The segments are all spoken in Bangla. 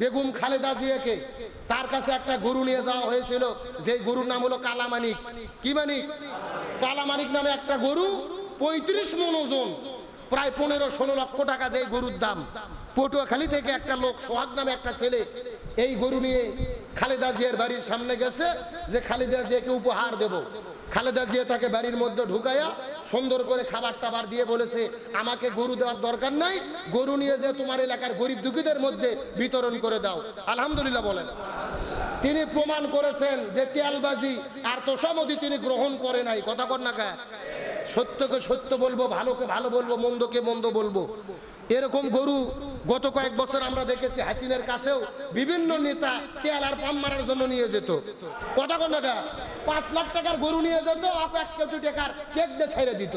বেগম খালেদা জিয়াকে তার কাছে একটা গরু নিয়ে যাওয়া হয়েছিল যে গরুর নাম হলো কালামানিক। কি মানিক? কালামানিক নামে একটা গরু, পঁয়ত্রিশ মন ওজন, প্রায় পনেরো ষোলো লক্ষ টাকা যে গরুর দাম। পটুয়াখালী থেকে একটা লোক, সোহাগ নামে একটা ছেলে, এই গরু নিয়ে খালেদা জিয়ার বাড়ির সামনে গেছে, যে খালেদা জিয়াকে উপহার দেব। খালেদা জিয়া তাকে বাড়ির মধ্যে ঢুকাইয়া সুন্দর করে খাবার টাবার দিয়ে বলেছে, আমাকে গরু দেওয়ার দরকার নাই, গরু নিয়ে যে তোমার এলাকার গরিব দুঃখীদের মধ্যে বিতরণ করে দাও। আলহামদুলিল্লাহ বলেন। তিনি প্রমাণ করেছেন যে তেলবাজি আর তোষামদি তিনি গ্রহণ করে নাই। কথা কর না সত্যকে সত্য বলব, ভালোকে ভালো বলব, মন্দকে মন্দ বলব। এরকম গরু গত কয়েক বছর আমরা দেখেছি হাসিনের কাছেও বিভিন্ন নেতা তেল আর পাম মারার জন্য নিয়ে যেত। কথা কোন পাঁচ লাখ টাকার গরু নিয়ে যেত এক কোটি টাকার চেক দিয়ে ছেড়ে দিত।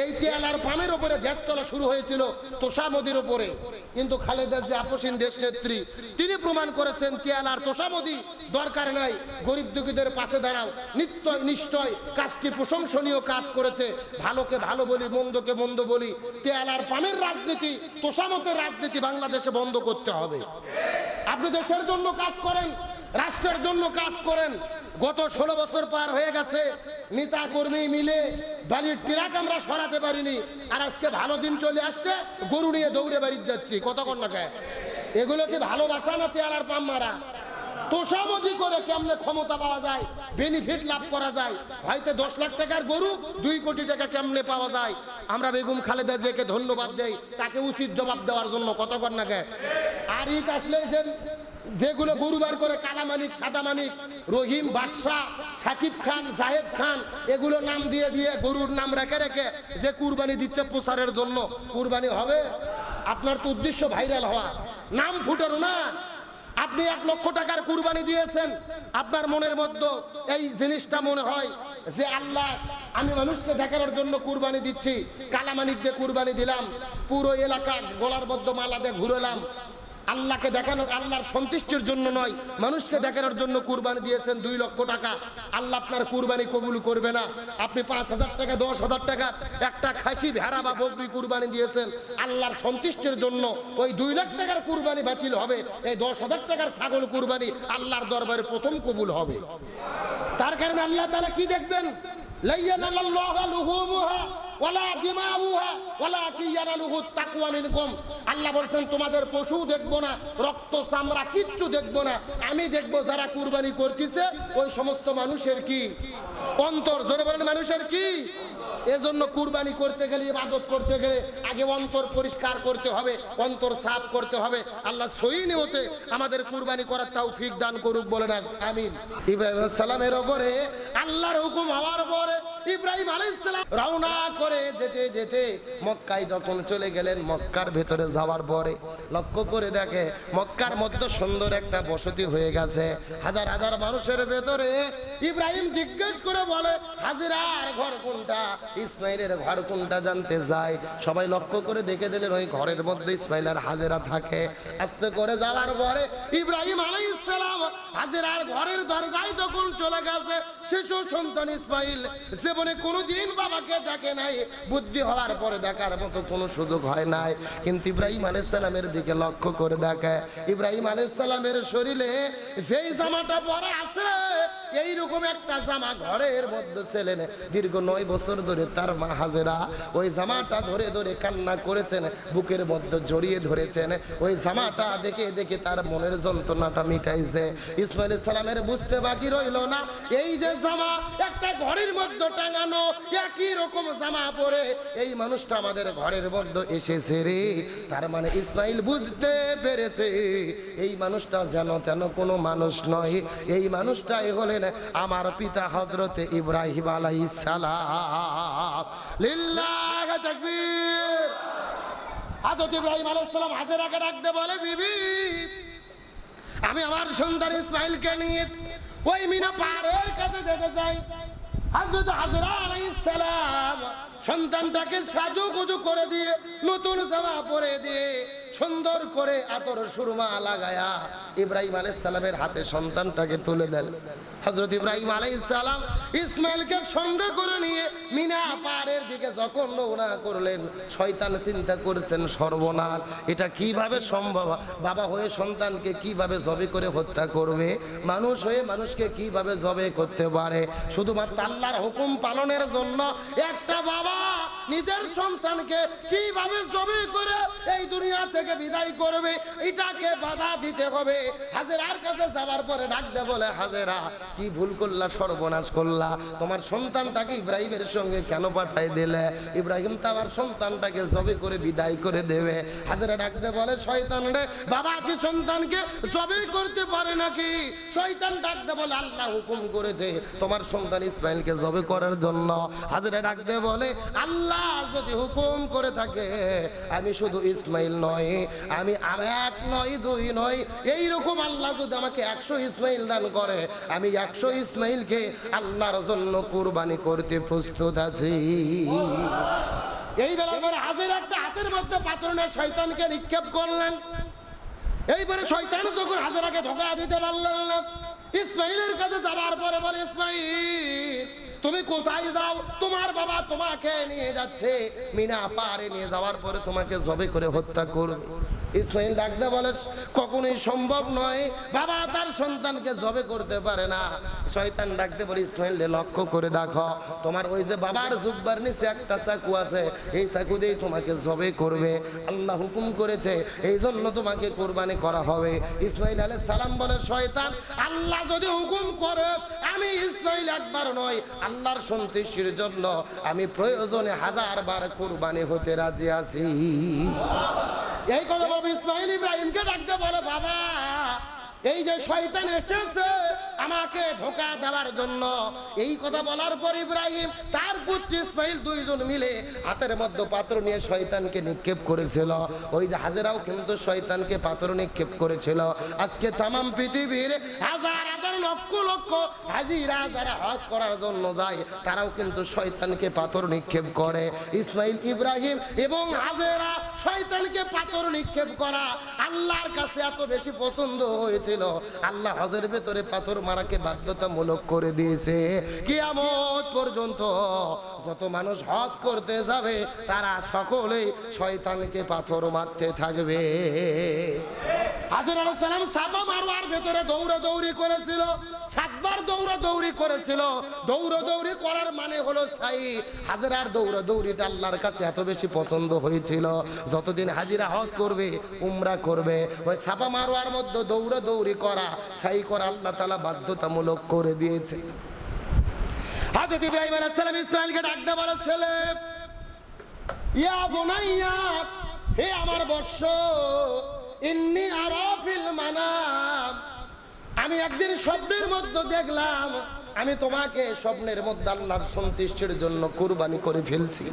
এই তেল আর পামের উপরে তোলা শুরু হয়েছিল তোষা তোষামদির উপরে। কিন্তু খালেদা যে আপসীন দেশ নেত্রী, তিনি প্রমাণ করেছেন তেল আর তোষা তোষামদি দরকার নাই, গরিব দুঃখীদের পাশে দাঁড়াও। নিশ্চয় নিশ্চয় কাজটি প্রশংসনীয় কাজ করেছে। ভালোকে ভালো বলি, মন্দকে মন্দ বলি। তেল আর পামের রাজনীতি তোষামতের রাজনীতি বাংলাদেশে বন্ধ করতে হবে। আপনি দেশের জন্য কাজ করেন রাষ্ট্রের জন্য কাজ করেন। গত ষোলো বছর পার হয়ে গেছে। নেতা কর্মী মিলে বাড়ির ট্রাক আমরা সরাতে পারিনি। আর আজকে ভালো দিন চলে আসছে, গরু নিয়ে দৌড়ে বাড়িতে যাচ্ছি। কতক্ষণ না এগুলো কি ভালোবাসা না তেল আর পাম মারা? করে কেমনে ক্ষমতা পাওয়া যায়? বেনিফিট লাভ করা যায়? হয়তো দশ লাখ টাকার গরু, দুই কোটি টাকা কেমনে পাওয়া যায়? আমরা বেগম খালেদা জিয়াকে ধন্যবাদ দেই। তাকে উচিত জবাব দেওয়ার জন্য। কতক্ষণ না খায় আর ঈদ আসলে যেগুলো গরুবার করে কালামানিক সাদামানিক রহিম, বাদশাহ, সাকিব খান, জাহেদ খান, এগুলো নাম দিয়ে দিয়ে গরুর নাম রেখে রেখে যে কুরবানি দিচ্ছে প্রচারের জন্য। কুরবানি হবে? আপনার তো উদ্দেশ্য ভাইরাল হওয়া। নাম ফুটানো না। আপনি এক লক্ষ টাকার কুরবানি দিয়েছেন। আপনার মনের মধ্যে এই জিনিসটা মনে হয় যে, আল্লাহ, আমি মানুষকে দেখানোর জন্য কুরবানি দিচ্ছি। কালামানিক দিয়ে কুরবানি দিলাম। পুরো এলাকা গলার মধ্যে মালা দিয়ে ঘুরলাম। আল্লাহকে দেখানোর, আল্লাহর সন্তুষ্টির জন্য নয়, মানুষকে দেখানোর জন্য কুরবানি দিয়েছেন দুই লক্ষ টাকা। আল্লাহ আপনার কুরবানি কবুল করবে না। আপনি পাঁচ হাজার টাকা, দশ হাজার টাকা, একটা খাসি, ভেড়া বা বকরি কুরবানি দিয়েছেন। আল্লাহর সন্তুষ্টির জন্য ওই দুই লাখ টাকার কুরবানি বাতিল হবে। এই দশ হাজার টাকার ছাগল কুরবানি আল্লাহর দরবারে প্রথম কবুল হবে। তার কারণে আল্লাহ তাআলা কি দেখবেন? বলছেন, তোমাদের পশু দেখব না, রক্ত, চামড়া, কিচ্ছু দেখব না। আমি দেখব যারা কুরবানি করতেছে, ওই সমস্ত মানুষের কি? অন্তর, জোরে বলেন, মানুষের কি? এজন্য কুরবানি করতে গেলে, ইবাদত করতে গেলে আগে অন্তর পরিষ্কার করতে হবে, অন্তর সাফ করতে হবে। আল্লাহ সই নিয়তে আমাদের কুরবানি করার তৌফিক দান করুক বলে না আমিন। ইব্রাহিম সালামের উপরে আল্লাহর হুকুম হওয়ার পরে ইব্রাহিম আলাইহিস রওনা করে যেতে যেতে মক্কায় যখন চলে গেলেন, মক্কার ভেতরে যাওয়ার পরে লক্ষ্য করে দেখে মক্কার মধ্যে সুন্দর একটা বসতি হয়ে গেছে। হাজার হাজার মানুষের ভেতরে ইব্রাহিম জিজ্ঞেস করে বলে, হাজিরার ঘর কোনটা? ইসমাইলের ঘর কোনটা জানতে যায়। সবাই লক্ষ্য করে দেখে দিলেন ওই ঘরের মধ্যে ইসমাইলের হাজেরা থাকে। আস্তে করে যাওয়ার পরে ইব্রাহিম আলাইহিস সালাম হাজেরার ঘরের দরজায় যখন চলে গেছে, শিশু সন্তান ইসমাইল জীবনে কোনোদিন বাবাকে দেখে নাই। বুদ্ধি হওয়ার পরে দেখার মতো কোনো সুযোগ হয় নাই। কিন্তু ইব্রাহিম আলাইহিস সালামের দিকে লক্ষ্য করে দেখে। ইব্রাহিম আলাইহিস সালামের শরীরে যেই জামাটা পরে আছে এইরকম একটা জামা ঘরের মধ্যে ছিলেন দীর্ঘ নয় বছর ধরে তার মা হাজেরা ওই জামাটা ধরে ধরে কান্না করেছেন, বুকের মধ্যে জড়িয়ে ধরেছেন। ওই জামাটা দেখে দেখে তার মনের যন্ত্রণাটা মিটাইছে। ইসমাইল সালামের বুঝতে বাকি রইল না। এই যে জামা একটা ঘরের মধ্যে টাঙানো, একই রকম জামা পরে এই মানুষটা আমাদের ঘরের মধ্যে এসেছে রে। তার মানে ইসমাইল বুঝতে পেরেছে, এই মানুষটা যেন তেন কোনো মানুষ নয়। এই মানুষটাই হলেন আমার পিতা হজরতে ইব্রাহিম আলাইহিস সালাম। লিল্লাহ তাকবীর। হযরত ইব্রাহিম আলাইহিস সালাম হাজেরাকে ডাকতে বলে, বিবি, আমি আমার সন্তান ইসমাইলকে নিয়ে ওই মিনা পাহাড়ের কাছে যেতে চাই। হযরত হাজরা আলাইহিস সালাম সন্তানটাকে সাজু গুজু করে দিয়ে নতুন জামা পরে দিয়ে সুন্দর করে আতর সুরমা লাগায়া ইব্রাহিম সালামের হাতে সন্তানটাকে তুলে দেন। হযরত ইব্রাহিম সালাম ইসমাইলকে সঙ্গে করে নিয়ে মিনা পাহাড়ের দিকে যখন রওনা করলেন, শয়তান চিন্তা করছেন, সর্বনাশ, এটা কীভাবে সম্ভব? বাবা হয়ে সন্তানকে কীভাবে জবে করে হত্যা করবে? মানুষ হয়ে মানুষকে কীভাবে জবে করতে পারে? শুধুমাত্র আল্লাহর হুকুম পালনের জন্য একটা বাবা নিজের সন্তানকে কীভাবে জবে করে এই দুনিয়া থেকে বিদায় করবে, এটাকে বাধা দিতে হবে। হাজেরার কাছে যাওয়ার পরে ডাকতে বলে, হাজেরা, কি ভুল করলা, সর্বনাশ করলা। তোমার সন্তানটাকে ইব্রাহিমের সঙ্গে কেন পাঠাই দিলে? ইব্রাহিম তো আমার সন্তানটাকে জবে করে বিদায় করে দেবে। হাজেরা ডাকতে বলে, শয়তান রে, বাবা কি সন্তানকে জবে করতে পারে নাকি? শয়তান ডাকতে বলে, আল্লাহ হুকুম করেছে তোমার সন্তান ইসমাইলকে জবে করার জন্য। হাজেরা ডাকতে বলে, আল্লাহ যদি হুকুম করে থাকে, আমি শুধু ইসমাইল নয় আমি এক নয়, দুই নয়। এই রকম আল্লাহ যদি আমাকে একশো ইসমাইল দান করে, আমি একশো ইসমাইলকে আল্লাহর জন্য কুরবানি করতে প্রস্তুত আছি। এই বেলা হাজির একটা হাতের মধ্যে পাত্রনের শয়তানকে নিক্ষেপ করলেন। এইবারে শয়তান যখন হাজারাকে ধোকা দিতে পারলেন না, ইসমাইলের কাছে যাবার পরে বলে, ইসমাইল তুমি কোথায় যাও? তোমার বাবা তোমাকে নিয়ে যাচ্ছে। মিনা পারে নিয়ে যাওয়ার পরে তোমাকে জবে করে হত্যা করবে। ইসমাইল ডাকতে বলে, কখনোই সম্ভব নয়। বাবা তার সন্তানকে জবে করতে পারে না। শয়তান ডাকতে বলে ইসমাইল লক্ষ্য করে দেখো, তোমার ওই যে বাবার জুব্বার নিচে একটা চাকু আছে। এই চাকু দিয়েই তোমাকে জবে করবে। আল্লাহ হুকুম করেছে, এই জন্য তোমাকে কোরবানি করা হবে। ইসমাইল আলাই সালাম বলে, শয়তান, আল্লাহ যদি হুকুম করে, আমি ইসমাইল একবার নয় আল্লাহর সন্তুষ্টির জন্য আমি প্রয়োজনে হাজার বার কোরবানি হতে রাজি আছি। এই কথা বাবা ইসমাইল ইব্রাহিমকে ডাকতে বলে, বাবা, এই যে শয়তান এসেছে আমাকে ধোকা দেওয়ার জন্য। এই কথা বলার পর ইব্রাহিম তার পুত্র ইসমাইল দুইজন মিলে হাতের মধ্যে পাত্র নিয়ে শয়তানকে নিক্ষেপ করেছিল। ওই যে হাজেরাও কিন্তু শয়তানকে পাত্র নিক্ষেপ করেছিল। আজকে তামাম পৃথিবীর হাজার হাজার লক্ষ লক্ষ হাজিরা যারা হজ করার জন্য যায়, তারাও কিন্তু শয়তানকে পাথর নিক্ষেপ করে। ইসমাইল ইব্রাহিম এবং হাজেরা শয়তানকে পাথর নিক্ষেপ করা আল্লাহর কাছে এত বেশি পছন্দ হয়েছিল। আল্লাহ হজের ভেতরে পাথর মারাকে বাধ্যতামূলক করে দিয়েছে। কিয়ামত পর্যন্ত যত মানুষ হজ করতে যাবে, তারা সকলেই শয়তানকে পাথর মারতে থাকবে। হাজির আলাইহিস সালাম সাপা মারোয়ার ভেতরে দৌড়া দৌড়ি করেছিল। সাতবার দৌড়া দৌড়ি করেছিল। দৌড়া দৌড়ি করার মানে হলো সাই। হাজিরার দৌড়া দৌড়িটা আল্লাহর কাছে এত বেশি পছন্দ হয়েছিল। যতদিন হাজিরা হজ করবে, উমরা করবে, ওই ছাপা মারোয়ার মধ্যে দৌড়া দৌড়ি করা, সাই করা আল্লাহ তালা বাধ্যতামূলক করে দিয়েছে। হাজরত ইব্রাহিম আলাইহিস সালাম ইসমাইলকে ডাকতে বলে, ছেলে, ইয়া বুনাইয়া, হে আমার বর্ষ, ইন্নি আরাফিল মানাম আমি একদিন স্বপ্নের মধ্যে দেখলাম, আমি তোমাকে স্বপ্নের মধ্যে আল্লাহর সন্তুষ্টির জন্য কুরবানি করে ফেলছি।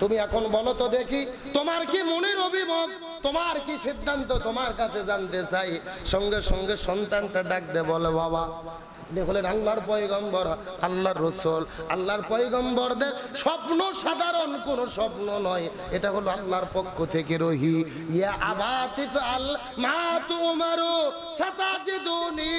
তুমি এখন বলো তো দেখি, তোমার কি মনের অভিমত? তোমার কি সিদ্ধান্ত? তোমার কাছে জানতে চাই। সঙ্গে সঙ্গে সন্তানটা ডাক দে, বলে, বাবা আপনি হলেন আল্লাহর পয়গম্বর, আল্লাহর রসুল। আল্লাহর পয়গম্বরদের স্বপ্ন সাধারণ, কোনো স্বপ্ন নয়। এটা হলো আল্লাহর পক্ষ থেকে রহি। ইয়া আবাতিফ আল মা সাতাজিদুনি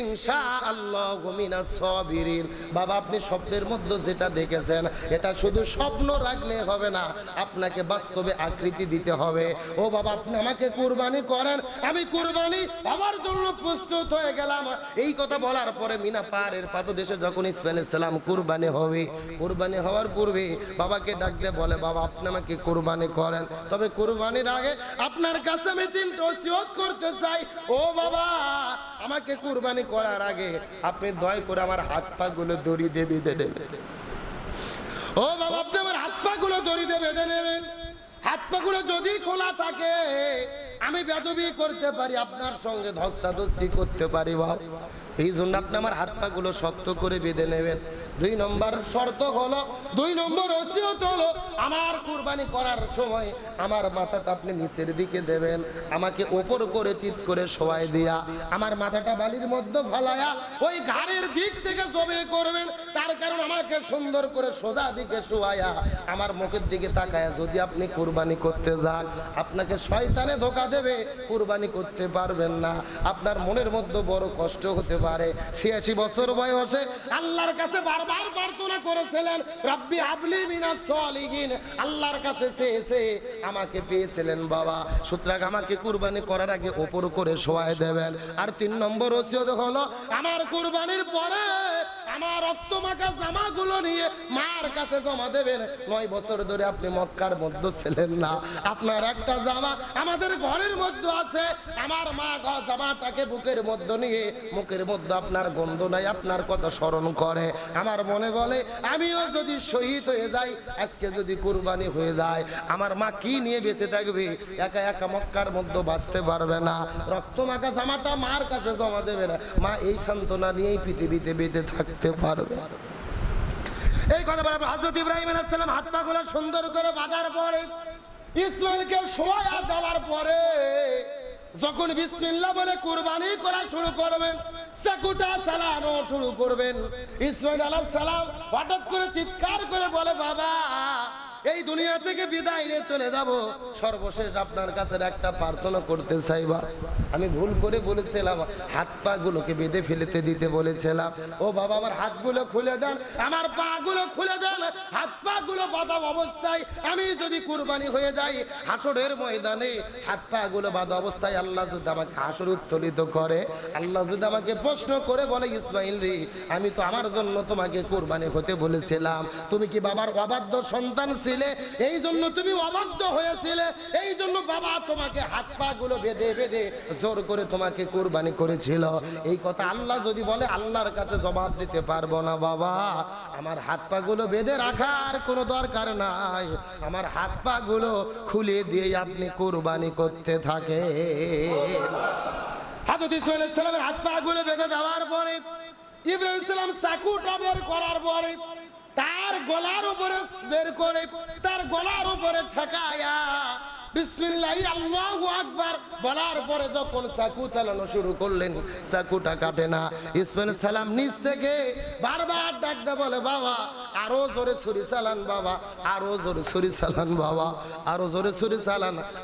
ইনশাআল্লাহু মিনাস সাবিরিন। বাবা, আপনি স্বপ্নের মধ্যে যেটা দেখেছেন, এটা শুধু স্বপ্ন রাখলে হবে না, আপনাকে বাস্তবে আকৃতি দিতে হবে। ও বাবা, আপনি আমাকে কুরবানি করেন, আমি কুরবানি হওয়ার জন্য প্রস্তুত হয়ে গেলাম। এই কথা বলার পরে মিনা পাহাড়ের পাদদেশে যখন ইসমাইল সালাম কুরবানি হবে, কুরবানি হওয়ার পূর্বে বাবাকে ডাক দিয়ে বলে, বাবা, আপনি আমাকে কুরবানি করেন। তবে কুরবানির আগে আপনার কাছে আমি তিনটা ওসিয়ত করতে চাই। ও বাবা, আমাকে কুরবানি করার আগে আপনি দয় করে আমার হাত পা গুলো দড়ি দিয়ে বেঁধে দেবেন ও বাবা, আপনি আমার হাত পা গুলো দড়িতে বেঁধে নেবেন। হাত পা গুলো যদি খোলা থাকে আমি বেদবি করতে পারি, আপনার সঙ্গে ধস্তাধস্তি করতে পারি বাবা এই জন্য আপনি আমার হাত পা গুলো শক্ত করে বেঁধে নেবেন। দুই নম্বর শর্ত হলো, দুই নম্বর ওসিয়ত হলো, আমার কুরবানি করার সময় আমার মাথাটা আপনি নিচের দিকে দেবেন, আমাকে ওপর করে চিত করে শোয়াই দিয়া, আমার মাথাটা বালির মধ্যে ফালায়া ওই ঘাড়ের দিক থেকে জবে করবেন, তার কারণ আমাকে সুন্দর করে সোজা দিকে শোয়ায়া আমার মুখের দিকে তাকায়া যদি আপনি কুরবানি করতে যান, আপনাকে শয়তানে ধোকা দেবে, কুরবানি করতে পারবেন না। আপনার মনের মধ্যে বড় কষ্ট হতে পারে। ছিয়াশি বছর বয়সে আল্লাহর কাছে বারবার প্রার্থনা করেছিলেন, রব্বি হাবলি মিনাস সলিহিন। আল্লাহর কাছে চেয়েছে আমাকে পেয়েছিলেন, বাবা। সুতরাং আমাকে কুরবানি করার আগে ওপর করে শোয়ায় দেবেন। আর তিন নম্বর ওসিয়ত হলো, আমার কুরবানির পরে আমার রক্ত মাখা জামাগুলো নিয়ে মার কাছে জমা দেবেন। নয় বছর ধরে আপনি মক্কার মধ্যে ছিলেন না। আপনার একটা জামা আমাদের ঘরের মধ্যে আছে। আমার মা গ- জামাটাকে বুকের মধ্যে নিয়ে, মুখের মধ্যে আপনার গন্ধ নাই, আপনার কথা স্মরণ করে। আমার মনে বলে, আমিও যদি শহীদ হয়ে যাই, আজকে যদি কুরবানি হয়ে যায়, আমার মা কি নিয়ে বেঁচে থাকবে? একা একা মক্কার মধ্যে বাঁচতে পারবে না। রক্ত মাখা জামাটা মার কাছে জমা দেবে না। মা এই সান্ত্বনা নিয়েই পৃথিবীতে বেঁচে থাকতে। পারবে। এই কথা বলে হজরত ইব্রাহিম আলাইসাল্লাম হাত খোলা সুন্দর করে বাঁধার পরে ইসমাইলকে সোয়া দেওয়ার পরে যখন বিসমিল্লাহ বলে কুরবানি করা শুরু করবেন, চাকুটা চালানো শুরু করবেন। ইসমাইল আলাইহিস সালাম হঠাৎ করে চিৎকার করে বলে, বাবা এই দুনিয়া থেকে বিদায় নিয়ে চলে যাব। সর্বশেষ আপনার কাছে একটা প্রার্থনা করতে চাইবা। আমি ভুল করে বলেছিলাম, হাত পা গুলোকে বেঁধে ফেলতে দিতে বলেছিলাম। ও বাবা, আমার হাতগুলো খুলে দেন, আমার পা গুলো খুলে দেন, হাত পা গুলো বাঁধা অবস্থায়। আমি যদি কুরবানি হয়ে যাই, হাসরের ময়দানে হাত পা গুলো বাঁধা অবস্থায় আল্লাহ যদি আমাকে হাসর উত্তোলিত করে, আল্লাহ যদি আমাকে প্রশ্ন করে বলে, ইসমাইল রে, আমি তো আমার জন্য তোমাকে কুরবানি হতে বলেছিলাম। তুমি কি বাবার অবাধ্য সন্তান ছিলে? এই জন্য তুমি অবাধ্য হয়েছিলে এই জন্য বাবা তোমাকে হাত পা গুলো বেঁধে বেঁধে জোর করে তোমাকে কুরবানি করেছিল। এই কথা আল্লাহ যদি বলে, আল্লাহর কাছে জবাব দিতে পারব না বাবা। আমার হাত পা গুলো বেঁধে রাখার কোনো দরকার নাই। আমার হাত পা গুলো খুলে দিয়ে আপনি কোরবানি করতে থাকে হাজরত ইসমাইল ইসলামের হাত পা গুলো বেঁধে দেওয়ার পরে, ইব্রাহিম ইসলাম চাকুটা বের করার পরে তার গলার উপরে বের করে তার গলার উপরে ঠেকায়া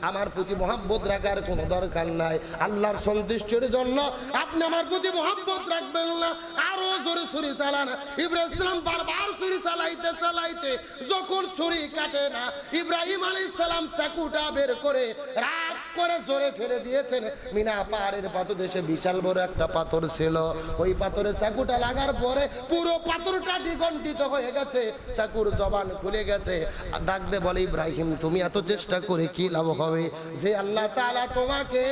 আমার প্রতি মহাব্বত রাখার কোনো দরকার নাই। আল্লাহর সন্তুষ্টির জন্য আপনি আমার প্রতি মহাব্বত রাখবেন না। আরও জোরে ছুরি চালান। ইব্রাহিম বারবার ছুরি চালাইতে চালাইতে যখন ছুরি কাটে না, ইব্রাহিম আলাইহিস সালাম চাকুটা বের করে রাত করে জোরে ফেলে দিয়েছেন। মিনা পাহাড়ের পাদদেশে বিশাল বড় একটা পাথর ছিল। ওই পাথরে চাকুটা লাগার পরে পুরো পাথরটা দ্বিগন্ডিত হয়ে গেছে। চাকুর জবান খুলে গেছে। ডাক দে বলে, ইব্রাহিম, তুমি এত চেষ্টা করে কি লাভ হবে? যে আল্লাহ তাআলা তোমাকে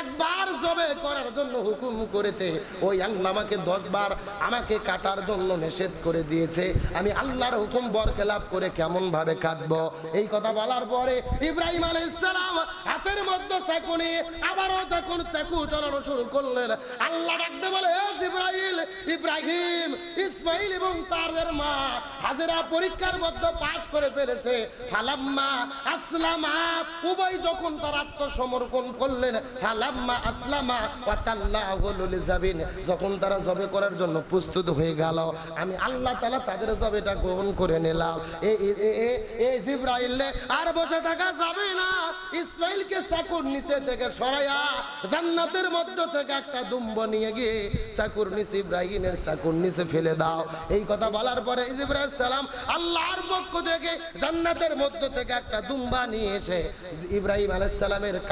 একবার জবে করার জন্য হুকুম করেছে। ওই আল্লাহ আমাকে দশ বার আমাকে কাটার জন্য নিষেধ করে দিয়েছে। আমি আল্লাহর হুকুম বরকেলাপ করে কেমন ভাবে কাটবো? এই কথা বলার পরে ইব্রাহিম আলাইহিস হাতের মধ্যে চাকু নিয়ে আবারও যখন চাকু চালানো শুরু করলেন, আল্লাহ ডাকতে বলে "এ জিব্রাইল, ইব্রাহিম, ইসমাইল এবং তাদের মা, হাজেরা পরীক্ষার মধ্যে পাশ করে ফেলেছে। ফালাম্মা আসলামা। উভয় যখন তার আত্মসমর্পণ করলেন, ফালাম্মা আসলামা যখন তারা জবে করার জন্য প্রস্তুত হয়ে গেল, আমি আল্লাহ তাআলা তাদের জবেটা গ্রহণ করে নিলাম। এ- এ জিব্রাইল, আর বসে থাকা যাবে না। ইসমাইলকে চাকুর নিচে থেকে সরাইয়া জান্নাতের মধ্য থেকে একটা দুম্ব নিয়ে গিয়ে নিচে ইব্রাহিমের নিচে ফেলে দাও। এই কথা বলার পরে ইব্রাহিম সালাম আল্লাহর পক্ষ থেকে জান্নাতের মধ্য থেকে একটা দুম্বা নিয়ে এসে ইব্রাহিম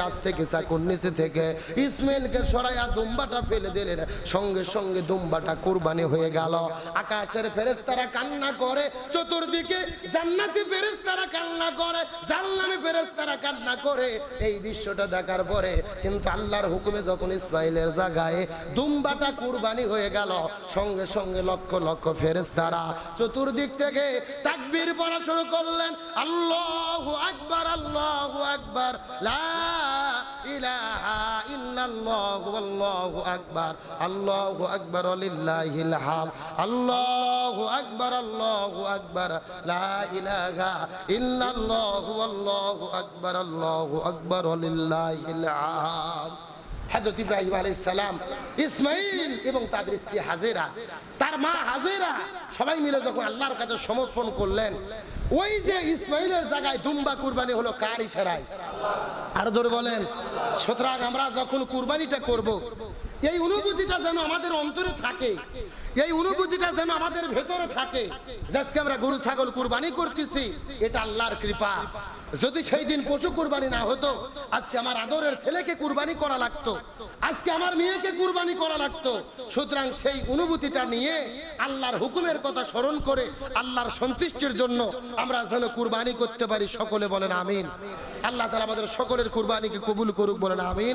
কাছ থেকে নিচে থেকে ইসমাইলকে সরাইয়া দুম্বাটা ফেলে দিলেন। সঙ্গে সঙ্গে দুম্বাটা কুরবানি হয়ে গেল। আকাশের ফেরেশতারা কান্না করে, চতুর্দিকে জান্নাতি ফেরেশতারা কান্না করে জান্নামি ফেরেশতারা কান্না করে এই দৃশ্যটা দেখার পরে কিন্তু আল্লাহর হুকুমে যখন ইসমাইলের জায়গায় দুম্বাটা কুরবানি হয়ে গেল, সঙ্গে সঙ্গে লক্ষ লক্ষ ফেরেস তারা চতুর্দিক থেকে তাকবীর পড়া শুরু করলেন, আল্লাহ আকবার আল্লাহ আকবার, লা ইলাহা ইল্লাল্লাহু আল্লাহু আকবার আল্লাহু আকবার লিল্লাহিল হাম আল্লাহু আকবার আল্লাহু আকবার লা ইলাহা ইল্লাল্লাহু আল্লাহু আকবার আল্লাহু আকবার লিল্লাহিল হাম হযরত ইব্রাহিম আলাইহিস সালাম ইসমাইল এবং তাদের স্ত্রী হাজেরা তার মা হাজেরা সবাই মিলে যখন আল্লাহর কাছে সমর্পণ করলেন, ওই যে ইসমাইলের জায়গায় দুম্বা কুরবানি হলো কার ইশারায় আরও জোরে বলেন, সুতরাং আমরা যখন কুরবানিটা করব। এই অনুভূতিটা যেন আমাদের অন্তরে থাকে, এই অনুভূতিটা যেন আমাদের ভেতরে থাকে, যে আজকে আমরা গরু, ছাগল কুরবানি করতেছি, এটা আল্লাহর কৃপা যদি সেই দিন পশু কুরবানি না হতো, আজকে আমার আদরের ছেলেকে কুরবানি করা লাগতো, আজকে আমার মেয়েকে কুরবানি করা লাগতো। সুতরাং সেই অনুভূতিটা নিয়ে আল্লাহর হুকুমের কথা স্মরণ করে আল্লাহর সন্তুষ্টির জন্য আমরা যেন কুরবানি করতে পারি। সকলে বলেন আমিন। আল্লাহ তালা আমাদের সকলের কুরবানিকে কবুল করুক, বলেন আমিন।